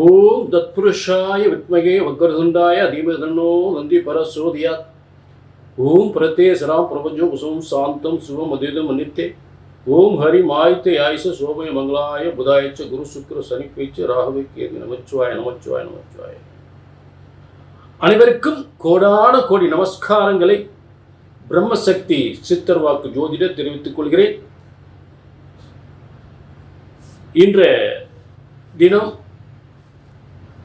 ஓம் தத்புருஷாய வித்மகே வக்கரதுண்டாய தீமதன்னோ நந்தி பரசோதியாத் ஓம் பிரத்தே சராம் பிரபஞ்சோ குசும் சாந்தம் சிவம் அதிதம் அனித்தே. ஓம் ஹரி மாய்த்தே ஆயுச சோமய மங்களாய புதாயச்ச குரு சுக்கர சனிப்பேச்சு ராகவே கேது நமச்சிவாய நமச்சிவாய நமச்சிவாய. அனைவருக்கும் கோடான கோடி நமஸ்காரங்களை பிரம்மசக்தி சித்தர் வாக்கு ஜோதிட தெரிவித்துக் கொள்கிறேன். இன்றைய தினம்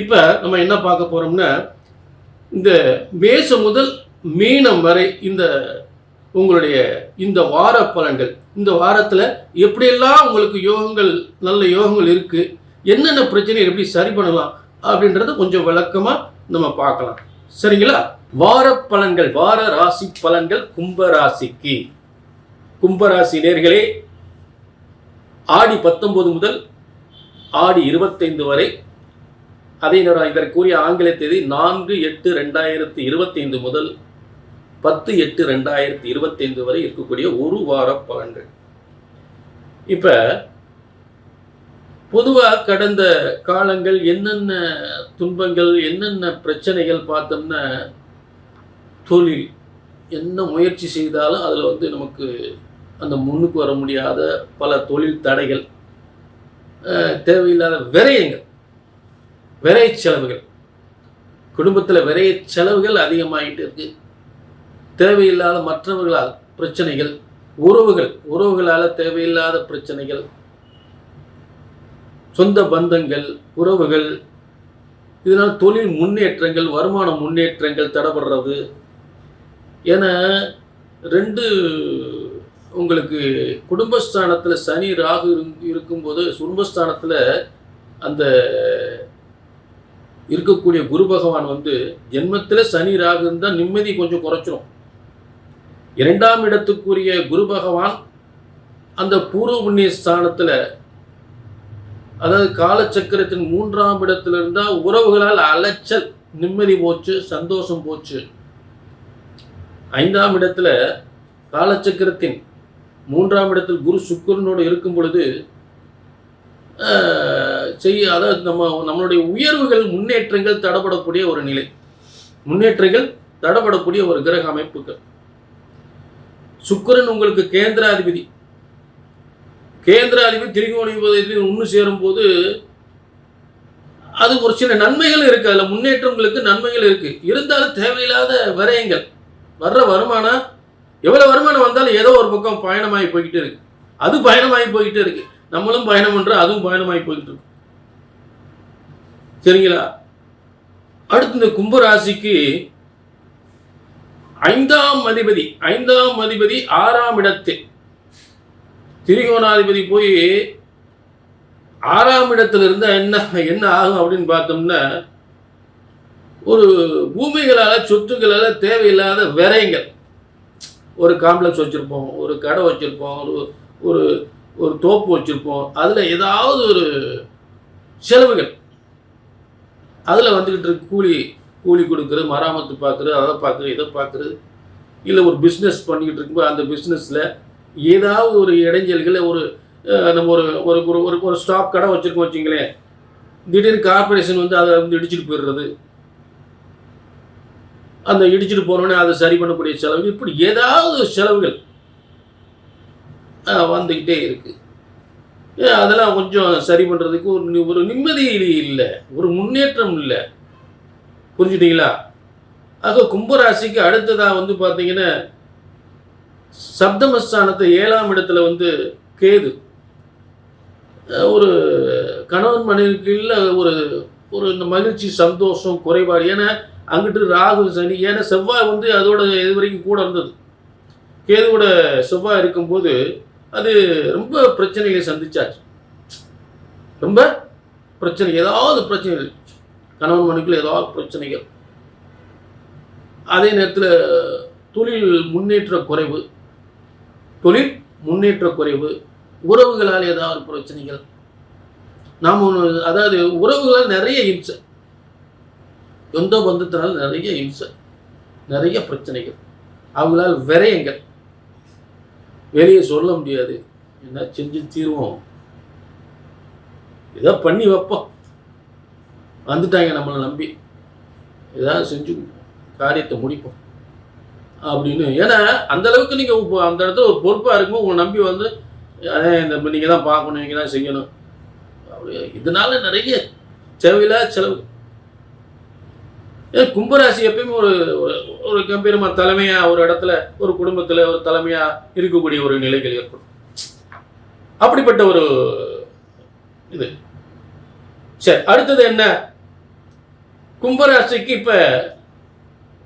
இப்போ நம்ம என்ன பார்க்க போகிறோம்னா இந்த மேசம் முதல் மீனம் வரை இந்த உங்களுடைய இந்த வார பலன்கள் இந்த வாரத்தில் எப்படியெல்லாம் உங்களுக்கு யோகங்கள் நல்ல யோகங்கள் இருக்குது என்னென்ன பிரச்சனை எப்படி சரி பண்ணலாம் அப்படின்றத கொஞ்சம் விளக்கமாக நம்ம பார்க்கலாம். சரிங்களா? வார பலன்கள் வார ராசி பலன்கள் கும்பராசிக்கு. கும்பராசி நேர்களே ஆடி பத்தொன்பது முதல் ஆடி இருபத்தைந்து வரை அதே நேரம் இதற்குரிய ஆங்கில தேதி நான்கு எட்டு ரெண்டாயிரத்தி இருபத்தைந்து முதல் பத்து எட்டு ரெண்டாயிரத்தி இருபத்தைந்து வரை இருக்கக்கூடிய ஒரு வார பலன்கள். இப்போ பொதுவாக கடந்த காலங்கள் என்னென்ன துன்பங்கள் என்னென்ன பிரச்சனைகள் பார்த்தோம்னா தொழில் என்ன முயற்சி செய்தாலும் அதில் வந்து நமக்கு அந்த முன்னுக்கு வர முடியாத பல தொழில் தடைகள் தேவையில்லாத விரயங்கள். விரைய செலவுகள். குடும்பத்தில் விரைய செலவுகள் அதிகமாகிட்டு இருக்கு. தேவையில்லாத மற்றவர்களால் பிரச்சனைகள் உறவுகள் உறவுகளால் தேவையில்லாத பிரச்சனைகள் சொந்த பந்தங்கள் உறவுகள் இதனால் தொழில் முன்னேற்றங்கள் வருமான முன்னேற்றங்கள் தடைபடுறது. என ரெண்டு உங்களுக்கு குடும்பஸ்தானத்தில் சனி ராகு இரு- இருக்கும்போது குடும்பஸ்தானத்தில் அந்த இருக்கக்கூடிய குரு பகவான் வந்து ஜென்மத்தில் சனி ராகு இருந்தால் நிம்மதி கொஞ்சம் குறைச்சிரும். இரண்டாம் இடத்துக்குரிய குரு பகவான் அந்த பூர்வ புண்ணிய ஸ்தானத்தில் அதாவது காலச்சக்கரத்தின் மூன்றாம் இடத்துல இருந்தால் உறவுகளால் அலைச்சல் நிம்மதி போச்சு சந்தோஷம் போச்சு. ஐந்தாம் இடத்துல காலச்சக்கரத்தின் மூன்றாம் இடத்தில் குரு சுக்கரனோடு இருக்கும் பொழுது செய்ய அதாவது நம்ம நம்மளுடைய உயர்வுகள் முன்னேற்றங்கள் தடப்படக்கூடிய ஒரு நிலை. முன்னேற்றங்கள் தடப்படக்கூடிய ஒரு கிரக அமைப்புகள். சுக்கிரன் உங்களுக்கு கேந்திராதிபதி. கேந்திராதிபதி திரிகோணிபதியில் ஒன்று சேரும்போது அது ஒரு சில நன்மைகள் இருக்குது அதில் முன்னேற்றங்களுக்கு நன்மைகள் இருக்கு. இருந்தாலும் தேவையில்லாத விரயங்கள். வர்ற வருமானம் எவ்வளவு வருமானம் வந்தாலும் ஏதோ ஒரு பக்கம் பயணமாகி போய்கிட்டே இருக்கு. அது பயணமாகி போய்கிட்டே இருக்கு. நம்மளும் பயணம் பண்றோம் அதுவும் பயணமாகி போய்கிட்டு இருக்கு. சரிங்களா? அடுத்து இந்த கும்பராசிக்கு ஐந்தாம் அதிபதி ஐந்தாம் அதிபதி ஆறாம் இடத்தில் திரிகோணாதிபதி போய் ஆறாம் இடத்துல இருந்தா என்ன என்ன ஆகும் அப்படின்னு பார்த்தோம்னா ஒரு பூமிகளால் சொத்துக்களால் தேவையில்லாத விரயங்கள். ஒரு காம்ப்ளெக்ஸ் வச்சுருப்போம் ஒரு கடை வச்சுருப்போம் ஒரு ஒரு ஒரு தோப்பு வச்சுருப்போம். அதில் ஏதாவது ஒரு செலவுகள். அதில் வந்துக்கிட்டு இருக்கு கூலி கூலி கொடுக்குறது மராமத்து பார்க்குறது அதை பார்க்குறது இதை பார்க்குறது. இல்லை ஒரு பிஸ்னஸ் பண்ணிக்கிட்டு இருக்கும்போது அந்த பிஸ்னஸில் ஏதாவது ஒரு இடைஞ்சல்களை ஒரு நம்ம ஒரு ஒரு ஒரு ஒரு ஸ்டாப் கடை வச்சுருக்கோம் வச்சுங்களேன். திடீர்னு கார்பரேஷன் வந்து அதை வந்து இடிச்சிட்டு போயிடுறது. அந்த இடிச்சிட்டு போனோடனே அதை சரி பண்ணக்கூடிய செலவு. இப்படி ஏதாவது செலவுகள். வந்துக்கிட்டே இருக்குது அதெல்லாம் கொஞ்சம் சரி பண்ணுறதுக்கு ஒரு ஒரு நிம்மதி இல்லை. ஒரு முன்னேற்றம் இல்லை. புரிஞ்சுட்டீங்களா? ஆக கும்பராசிக்கு அடுத்ததாக வந்து பார்த்தீங்கன்னா சப்தமஸ்தானத்தை ஏழாம் இடத்துல வந்து கேது. ஒரு கணவன் மனைவிக்குள்ள ஒரு ஒரு இந்த மகிழ்ச்சி சந்தோஷம் குறைபாடு. ஏன்னா அங்கிட்டு ராகு சனி ஏன்னா செவ்வாய் வந்து அதோட இது வரைக்கும் கூட இருந்தது. கேதுவோட செவ்வாய் இருக்கும்போது அது ரொம்ப பிரச்சனைகளை சந்திச்சாச்சு. ரொம்ப பிரச்சனை ஏதாவது பிரச்சனைகள் கணவன் மனைவிக்குள்ள ஏதாவது பிரச்சனைகள். அதே நேரத்தில் தொழில் முன்னேற்ற குறைவு. தொழில் முன்னேற்ற குறைவு. உறவுகளால் ஏதாவது பிரச்சனைகள். நாம் ஒன்று அதாவது உறவுகளால் நிறைய இம்சை. சொந்த பந்தத்தினால் நிறைய இம்சை. நிறைய பிரச்சனைகள். அவங்களால் விரயங்கள். வெளியே சொல்ல முடியாது. என்ன செஞ்சு தீர்வோம். ஏதோ பண்ணி வைப்போம். வந்துட்டாங்க நம்மளை நம்பி. ஏதாவது செஞ்சு காரியத்தை முடிப்போம். அப்படின்னு. ஏன்னா அந்த அளவுக்கு நீங்கள் இப்போ அந்த இடத்துல ஒரு பொறுப்பாக இருக்கும் உங்களை நம்பி வந்து அதே இந்த நீங்கள் தான் பார்க்கணும் நீங்கள் தான் செய்யணும். அப்படி. இதனால நிறைய தேவையில்லாத செலவு. கும்பராசி எப்பயுமே ஒரு ஒரு- கம்பீரமாக தலைமையாக ஒரு இடத்துல ஒரு குடும்பத்தில் ஒரு தலைமையாக இருக்கக்கூடிய ஒரு நிலைகள் ஏற்படும். அப்படிப்பட்ட ஒரு இது. சரி அடுத்தது என்ன? கும்பராசிக்கு இப்போ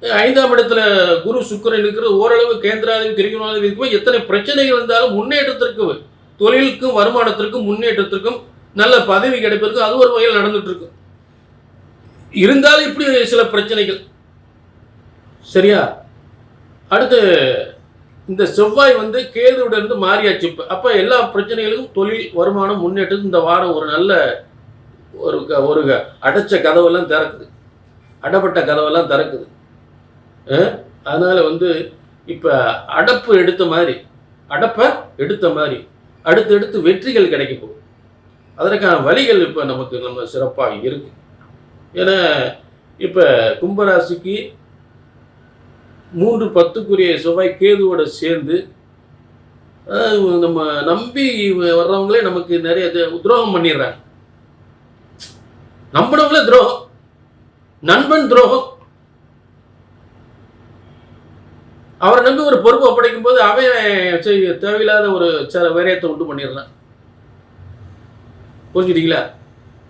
ஐந்தாம் இடத்துல குரு சுக்கரன் இருக்கிறது ஓரளவு கேந்திராதிபதி திரிகுணாதிபதி இருக்கும்போது எத்தனை பிரச்சனைகள் இருந்தாலும் முன்னேற்றத்திற்கு தொழிலுக்கும் வருமானத்திற்கும் முன்னேற்றத்திற்கும் நல்ல பதவி கிடைப்பதற்கும் அது ஒரு வகையில் நடந்துட்டு இருக்கும் இருந்தாலும் இப்படி சில பிரச்சனைகள். சரியா? அடுத்து இந்த செவ்வாய் வந்து கேதுவிட இருந்து மாறியாச்சு. இப்போ அப்போ எல்லா பிரச்சனைகளுக்கும் தொழில் வருமானம் முன்னேற்றம் இந்த வாரம் ஒரு நல்ல ஒரு க- ஒரு க- அடைச்ச கதவெல்லாம் திறக்குது. அடப்பட்ட கதவெல்லாம் திறக்குது. அதனால் வந்து இப்போ அடப்பு எடுத்த மாதிரி அடப்பை எடுத்த மாதிரி அடுத்தடுத்து வெற்றிகள் கிடைக்க போகுது. அதற்கான வழிகள் இப்போ நமக்கு நம்ம சிறப்பாக இருக்குது ஏன்னா இப்போ கும்பராசிக்கு மூன்று பத்துக்குரிய செவ்வாய் கேதுவோட சேர்ந்து நம்ம நம்பி வர்றவங்களே நமக்கு நிறைய துரோகம் பண்ணிடுறாங்க. நம்பினவங்களே துரோகம். நண்பன் துரோகம். அவரை நம்பி ஒரு பொறுப்பு ஒப்படைக்கும் போது அவன் சரி, தேவையில்லாத ஒரு சில விரயத்தை உண்டு பண்ணிடுறான். புரிஞ்சுட்டீங்களா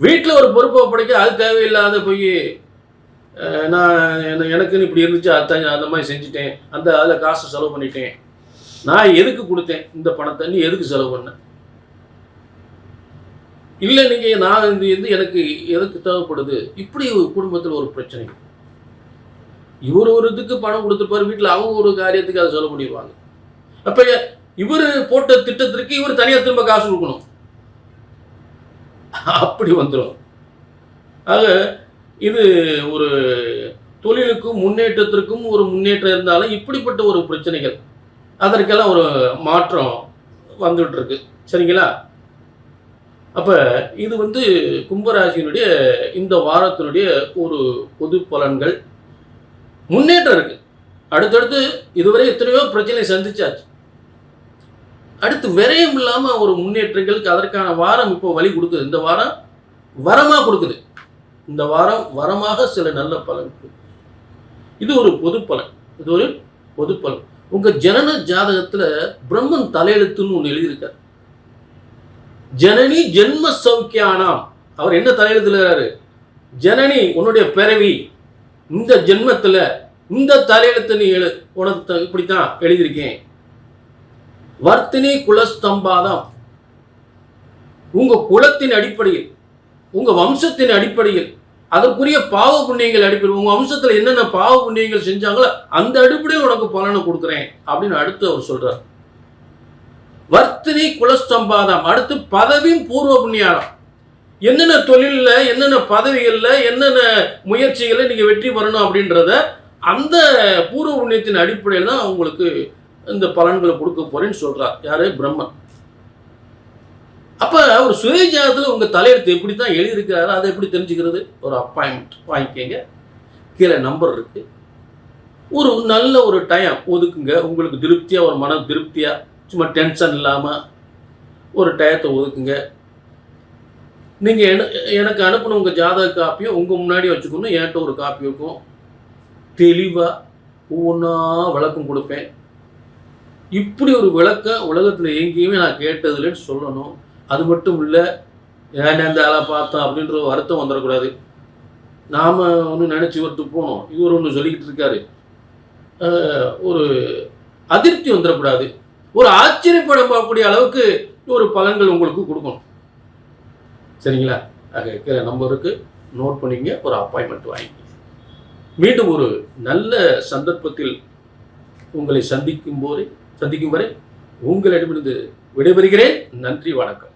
வீட்டில் ஒரு பொறுப்பை படைக்க அது தேவையில்லாத போய் நான் என்ன- எனக்குன்னு இப்படி இருந்துச்சு அதான் அந்த மாதிரி செஞ்சுட்டேன். அந்த அதில் காசு செலவு பண்ணிட்டேன். நான் எதுக்கு கொடுத்தேன் இந்த பணத்தை? நீ எதுக்கு செலவு பண்ண? இல்லை நீங்கள் நான் இது வந்து எனக்கு எதுக்கு தேவைப்படுது? இப்படி குடும்பத்தில் ஒரு பிரச்சனை. இவர் ஒரு இதுக்கு பணம் கொடுத்துருப்பாரு வீட்டில் அவங்க ஒரு காரியத்துக்கு அதை செலவு பண்ணிடுவாங்க. அப்போ இவர் போட்ட திட்டத்திற்கு இவர் தனியாக திரும்ப காசு கொடுக்கணும். அப்படி வந்துடும் ஆக இது ஒரு தொழிலுக்கும் முன்னேற்றத்திற்கும் ஒரு முன்னேற்றம் இருந்தாலும் இப்படிப்பட்ட ஒரு பிரச்சனைகள் அதற்கெல்லாம் ஒரு மாற்றம் வந்துட்டுருக்கு. சரிங்களா? அப்போ இது வந்து கும்பராசியினுடைய இந்த வாரத்தினுடைய ஒரு பொது பலன்கள். முன்னேற்றம் இருக்குது அடுத்தடுத்து இதுவரை எத்தனையோ பிரச்சனை சந்திச்சாச்சு. அடுத்து விரயம் இல்லாமல் ஒரு முன்னேற்றங்களுக்கு அதற்கான வாரம் இப்போ வழி கொடுக்குது. இந்த வாரம் வரமாக கொடுக்குது. இந்த வாரம் வரமாக சில நல்ல பலன் கொடுக்குது. இது ஒரு பொது பலன். இது ஒரு பொது பலன். உங்கள் ஜனன ஜாதகத்தில் பிரம்மன் தலையெழுத்துன்னு ஒன்று எழுதியிருக்கார். ஜனனி ஜென்ம சௌக்கியானாம். அவர் என்ன தலையெழுத்துலாரு ஜனனி உன்னுடைய பிறவி இந்த ஜென்மத்தில் இந்த தலையெழுத்து நீ எழு உனக்கு த- இப்படித்தான் எழுதியிருக்கேன். வர்த்தினி குலஸ்தம்பாதம். உங்க குலத்தின் அடிப்படையில் உங்க வம்சத்தின் அடிப்படையில் அதற்குரிய பாவ புண்ணியங்கள் அடிப்படையில் உங்க வம்சத்தில் என்னென்ன பாவ புண்ணியங்கள் செஞ்சாங்களோ அந்த அடிப்படையில் உனக்கு பலனை கொடுக்குறேன் அப்படின்னு அடுத்து அவர் சொல்றார். வர்த்தினி குலஸ்தம்பாதம். அடுத்து பதவியும் பூர்வ புண்ணியாரம் என்னென்ன தொழிலில் என்னென்ன பதவிகளில் என்னென்ன முயற்சிகளில் நீங்கள் வெற்றி பெறணும் அப்படின்றத அந்த பூர்வ புண்ணியத்தின் அடிப்படையில் தான் உங்களுக்கு இந்த பலன்களை கொடுக்க போறேன்னு சொல்றார் யாரு? பிரம்மன். அப்ப ஒரு சுயஜாதத்தில் உங்க தலையெழுத்து எப்படி தான் எழுதியிருக்கிறாரோ அதை எப்படி தெரிஞ்சுக்கிறது? ஒரு அப்பாயின்மெண்ட் வாங்கிக்கங்க. கீழே நம்பர் இருக்கு. ஒரு நல்ல ஒரு டைம் ஒதுக்குங்க. உங்களுக்கு திருப்தியா ஒரு மன திருப்தியா சும்மா டென்ஷன் இல்லாம ஒரு டயத்தை ஒதுக்குங்க. நீங்கள் என- எனக்கு அனுப்பின உங்கள் ஜாதக காப்பியும் உங்கள் முன்னாடி வச்சுக்கணும். என்கிட்ட ஒரு காப்பி இருக்கும். தெளிவாக ஒவ்வொன்றா விளக்கம் கொடுப்பேன். இப்படி ஒரு விளக்க உலகத்தில் எங்கேயுமே நான் கேட்டதில்லைன்னு சொல்லணும். அது மட்டும் இல்லை ஏன் இந்த ஆளை பார்த்தோம் அப்படின்ற ஒரு வருத்தம் வந்துடக்கூடாது. நாம் ஒன்று நினச்சி ஒருத்து போனோம். இவர் ஒன்று சொல்லிக்கிட்டு இருக்காரு. ஒரு அதிருப்தி வந்துடக்கூடாது. ஒரு ஆச்சரியப்படக்கூடிய அளவுக்கு ஒரு பலன்கள் உங்களுக்கு கொடுக்கணும். சரிங்களா? ஆக நம்பருக்கு நோட் பண்ணிங்க. ஒரு அப்பாயின்மெண்ட் வாங்கிங்க. மீண்டும் ஒரு நல்ல சந்தர்ப்பத்தில் உங்களை சந்திக்கும் போது சந்திக்கும் வரை உங்களிடமிருந்து விடைபெறுகிறேன். நன்றி வணக்கம்.